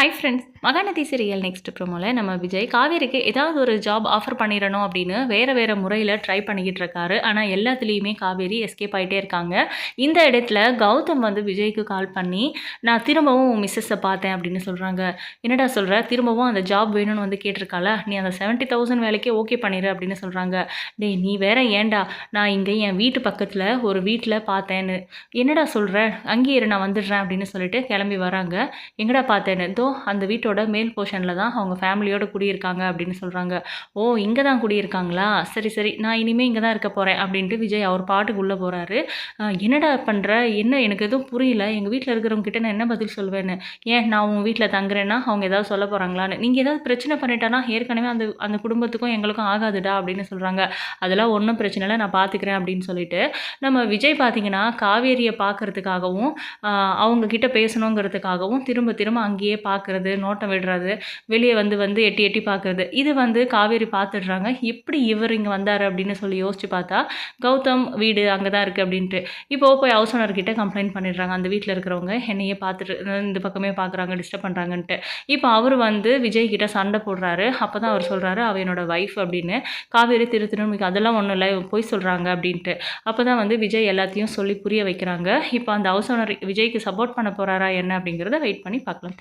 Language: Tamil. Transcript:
Hi friends Mahanadi serial next ப்ரோமோவில் நம்ம விஜய் காவேரிக்கு ஏதாவது ஒரு ஜாப் ஆஃபர் பண்ணிடணும் அப்படின்னு வேறு வேறு முறையில் ட்ரை பண்ணிக்கிட்டு இருக்காரு. ஆனால் எல்லாத்துலேயுமே காவேரி எஸ்கேப் ஆகிட்டே இருக்காங்க. இந்த இடத்துல கௌதம் வந்து விஜய்க்கு கால் பண்ணி நான் திரும்பவும் மிஸ்ஸஸை பார்த்தேன் அப்படின்னு சொல்கிறாங்க என்னடா சொல்கிற திரும்பவும் அந்த ஜாப் வேணும்னு வந்து கேட்டிருக்கால நீ அந்த செவன்ட்டி தௌசண்ட் வேலைக்கே ஓகே பண்ணிடு அப்படின்னு சொல்கிறாங்க டேய் நீ வேற ஏன்டா? நான் இங்கே என் வீட்டு பக்கத்தில் ஒரு வீட்டில் பார்த்தேன்னு. என்னடா சொல்கிற அங்கேயே இரு நான் வந்துடுறேன் அப்படின்னு சொல்லிட்டு கிளம்பி வராங்க. எங்கடா பார்த்தேன்னு? தோ அந்த வீட்டோட மேல் போர்ஷனில் தான் அவங்க ஃபேமிலியோட குடியிருக்காங்க அப்படின்னு சொல்கிறாங்க ஓ இங்கே தான் குடியிருக்காங்களா? சரி சரி நான் இனிமேல் இங்கே தான் இருக்க போகிறேன் அப்படின்ட்டு விஜய் அவர் பாட்டுக்கு உள்ளே போகிறாரு என்னடா பண்ணுற என்ன எனக்கு எதுவும் புரியல. எங்கள் வீட்டில் இருக்கிறவங்க கிட்ட நான் என்ன பதில் சொல்வேன்னு? ஏன் நான் உங்கள் வீட்டில் தங்குறேன்னா அவங்க ஏதாவது சொல்ல போகிறாங்களான்னு நீங்கள் ஏதாவது பிரச்சனை பண்ணிட்டானா ஏற்கனவே அந்த அந்த குடும்பத்துக்கும் எங்களுக்கும் ஆகாதுடா அப்படின்னு சொல்கிறாங்க அதெல்லாம் ஒன்றும் பிரச்சனை இல்லை நான் பார்த்துக்கிறேன் அப்படின்னு சொல்லிட்டு நம்ம விஜய் பார்த்தீங்கன்னா காவேரியை பார்க்குறதுக்காகவும் அவங்க கிட்ட பேசணுங்கிறதுக்காகவும் திரும்ப திரும்ப அங்கேயே பார்க்குறது நோட்டம் விடுறது வெளியே வந்து வந்து எட்டி எட்டி பார்க்குறது. இது வந்து காவேரி பார்த்துடுறாங்க. எப்படி இவர் இங்கே வந்தார் அப்படின்னு சொல்லி யோசிச்சு பார்த்தா கௌதம் வீடு அங்கே தான் இருக்குது அப்படின்ட்டு. இப்போ போய் ஹவுஸ் ஓனர்கிட்ட கம்ப்ளைண்ட் பண்ணிடுறாங்க. அந்த வீட்டில் இருக்கிறவங்க என்னையே பார்த்துட்டு இந்த பக்கமே பார்க்குறாங்க டிஸ்டர்ப் பண்ணுறாங்கன்ட்டு இப்போ அவர் வந்து விஜய் கிட்ட சண்டை போடுறாரு. அப்போ தான் அவர் சொல்கிறாரு அவ என்னோட ஒய்ஃப் அப்படின்னு. காவேரி திரு அதெல்லாம் ஒன்றும் இல்லை போய் சொல்கிறாங்க அப்படின்ட்டு. அப்போ தான் வந்து விஜய் எல்லாத்தையும் சொல்லி புரிய வைக்கிறாங்க. இப்போ அந்த ஹவுஸ் ஓனர் விஜய்க்கு சப்போர்ட் பண்ண போகிறாரா என்ன அப்படிங்கிறத வெயிட் பண்ணி பார்க்கலாம்.